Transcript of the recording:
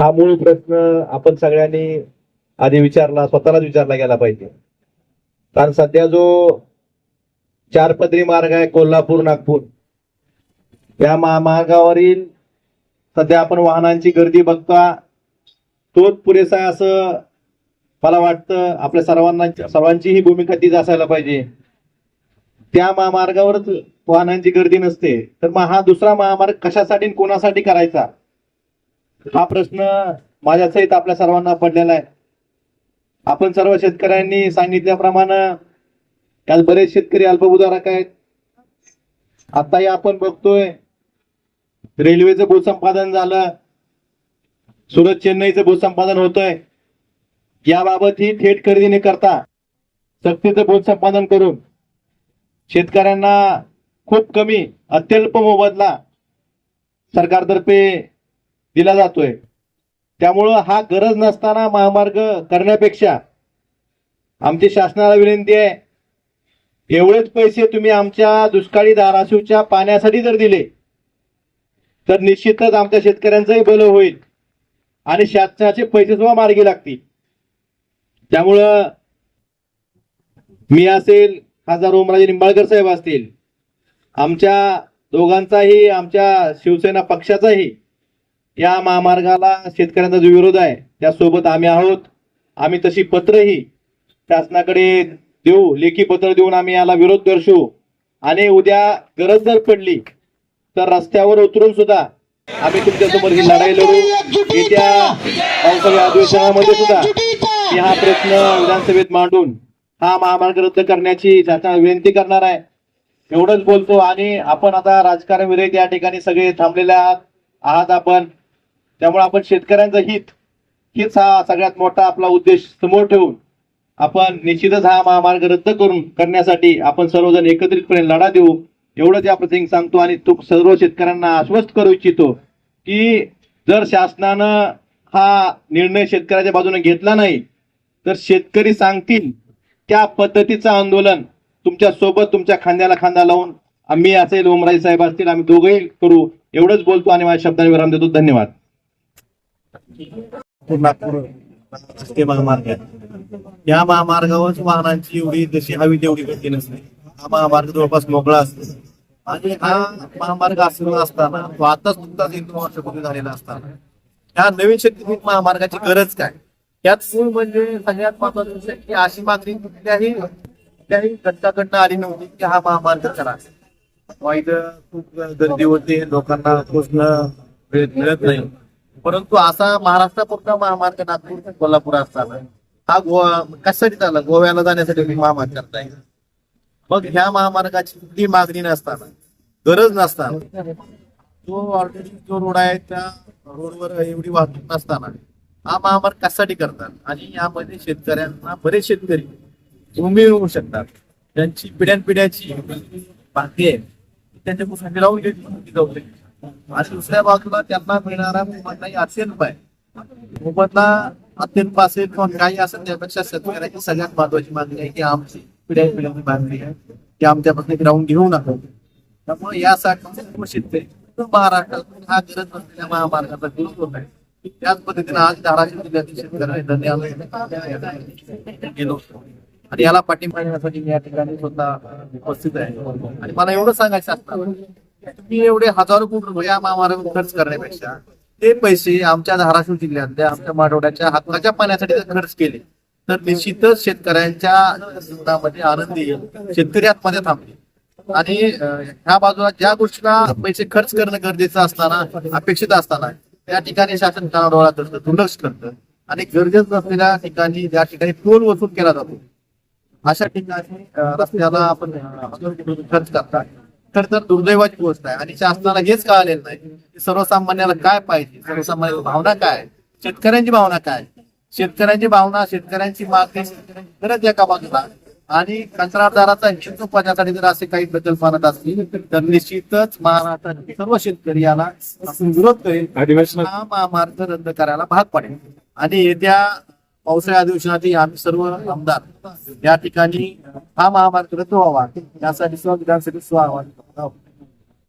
हा मूळ प्रश्न आपण सगळ्यांनी आधी विचारला स्वतःलाच विचारला गेला पाहिजे. कारण सध्या जो चार पदरी मार्ग आहे कोल्हापूर नागपूर या महामार्गावरील सध्या आपण वाहनांची गर्दी बघता तोच पुरेसा असं मला वाटतं आपल्या सर्वांना सर्वांची ही भूमिका तीच असायला पाहिजे. त्या महामार्गावरच वाहनांची गर्दी नसते. तर मग हा दुसरा महामार्ग कशासाठी कोणासाठी करायचा? हा प्रश्न माझ्या सहित आपल्या सर्वांना पडलेला आहे. आपण सर्व शेतकऱ्यांनी सांगितल्याप्रमाणे त्यात बरेच शेतकरी अल्पभूधारक आहेत. आताही आपण बघतोय रेल्वेचं भूसंपादन झालं. सुरत चेन्नईचं भूसंपादन होतंय. याबाबत ही थेट खरेदी न करता सक्तीचं भूसंपादन करून शेतकऱ्यांना खूप कमी अत्यल्प मोबदला सरकारतर्फे दिला जातोय. त्यामुळं हा गरज नसताना महामार्ग करण्यापेक्षा आमची शासनाला विनंती आहे एवढेच पैसे तुम्ही आमच्या दुष्काळी धाराशिवच्या पाण्यासाठी जर दिले तर निश्चितच आमच्या शेतकऱ्यांचंही भलं होईल आणि शासनाचे पैसे सुद्धा मार्गी लागतील. त्यामुळं मी असेल खासदार ओमराजे निंबाळकर साहेब असतील आमच्या दोघांचाही आमच्या शिवसेना पक्षाचाही या महामार्गाला शेतकऱ्यांचा जो विरोध आहे त्यासोबत आम्ही आहोत. आम्ही तशी पत्रही शासनाकडे देऊ लेखी पत्र देऊन आम्ही याला विरोध दर्शवू आणि उद्या गरज जर पडली तर रस्त्यावर उतरून सुद्धा आम्ही तुमच्यासमोर ही लढाई लढू. येत्या पावसाळ्या अधिवेशनामध्ये सुद्धा मी हा प्रश्न विधानसभेत मांडून हा महामार्ग रद्द करण्याची शासनाला विनंती करणार आहे. एवढंच बोलतो आणि आपण आता राजकारण विरहित या ठिकाणी सगळे थांबलेले आहात. आहात आपण. त्यामुळे आपण शेतकऱ्यांचं हित हीच हा सगळ्यात मोठा आपला उद्देश समोर ठेवून आपण निश्चितच हा महामार्ग रद्द करून करण्यासाठी आपण सर्वजण एकत्रितपणे लढा देऊ. एवढंच या प्रसंगी सांगतो आणि तो सर्व शेतकऱ्यांना आश्वस्त करू इच्छितो की जर शासनानं हा निर्णय शेतकऱ्याच्या बाजूने घेतला नाही तर शेतकरी सांगतील त्या पद्धतीचं आंदोलन तुमच्यासोबत तुमच्या खांद्याला खांदा लावून आम्ही असेल ओमराजे साहेब असतील आम्ही दोघंही करू. एवढंच बोलतो आणि माझ्या शब्दाने विराम देतो. धन्यवाद. नागपूर ते महामार्ग आहे या महामार्गावर वाहनांची एवढी जशी हवी तेवढी गर्दी नसते. हा महामार्ग जवळपास मोकळा असतो. आणि हा महामार्ग असलेला असताना तो आताच नुकताच एक दोन वर्षापूर्वी झालेला असताना. ह्या नवीन शक्तीपीठ महामार्गाची गरज काय? त्यात मूळ म्हणजे सगळ्यात महत्वाचं म्हणजे की अशी मागणी कुठल्याही कुठल्याही घटकाकडनं आली नव्हती की हा महामार्ग करा वाईट खूप गर्दी होते. लोकांना पोचणं मिळत नाही. परंतु असा महाराष्ट्रापुरता महामार्ग नागपूर ते कोल्हापूर असताना हा गोवा कशासाठी चालला? गोव्याला जाण्यासाठी तुम्ही महामार्ग करताय. मग ह्या महामार्गाची कुठली मागणी नसताना गरज नसताना जो ऑलरेडी जो रोड आहे त्या रोडवर एवढी वाहतूक नसताना हा महामार्ग कशासाठी करतात? आणि यामध्ये शेतकऱ्यांना बरेच शेतकरी भूमी होऊ शकतात. त्यांची पिढ्यानपिढ्याची बाकी आहे. त्यांच्या लावून घेतली जाऊ शकते. आणि दुसऱ्या बाजूला त्यांना मिळणारा मोबदलाही अत्यल्प आहे मोबदला अत्यल्प असेल किंवा काही असेल त्यापेक्षा शेतकऱ्याची सगळ्यात महत्वाची मागणी आहे की आमची पिढ्या पिढ्याची मागणी आहे की आमच्यापासून ग्राउंड घेऊ नका. त्यामुळे यासाठी सर्व शेतकरी महाराष्ट्रातून हा गरज नसलेल्या महामार्गाचा विरोध होत आहे. त्याच पद्धतीने आज धाराशिव जिल्ह्यातील शेतकऱ्यांनी धन्यवाद गेलो आणि याला पाठिंबा देण्यासाठी मी या ठिकाणी स्वतः उपस्थित आहे. आणि मला एवढं सांगायचं असतं तुम्ही एवढे हजारो कोटी रुपये या महामार्गावर खर्च करण्यापेक्षा ते पैसे आमच्या धाराशिव जिल्ह्यातल्या आमच्या माठवड्याच्या हाताच्या पाण्यासाठी खर्च केले तर निश्चितच शेतकऱ्यांच्या जीवनामध्ये आनंदी येईल. शेतकरी आतमध्ये थांबली आणि ह्या बाजूला ज्या गोष्टीला पैसे खर्च करणं गरजेचं असताना अपेक्षित असताना त्या ठिकाणी शासन कानाडोळा करतं दुर्लक्ष करतं. आणि गरजेचं नसलेल्या ठिकाणी ज्या ठिकाणी टोल वसूल केला जातो अशा ठिकाणी रस्त्याला आपण खर्च करतात तर तर दुर्दैवाची गोष्ट आहे. आणि शासनाला हेच कळालेलं नाही सर्वसामान्याला काय पाहिजे? सर्वसामान्य भावना काय शेतकऱ्यांची भावना काय शेतकऱ्यांची भावना शेतकऱ्यांची मागणी गरज एका बाजूला आणि कंत्राटदाराचा हिशोब पाहण्यासाठी जर असे काही प्रकल्प आणत असतील तर निश्चितच महाराष्ट्रातील सर्व शेतकरी याला विरोध करेल. हा महामार्ग रद्द करायला भाग पडेल. आणि येत्या पावसाळ्या अधिवेशनातही आम्ही सर्व आमदार या ठिकाणी हा महामार्ग रद्द व्हावा. यासाठी सुद्धा विधानसभेत सुद्धा आवाहन करत. आहोत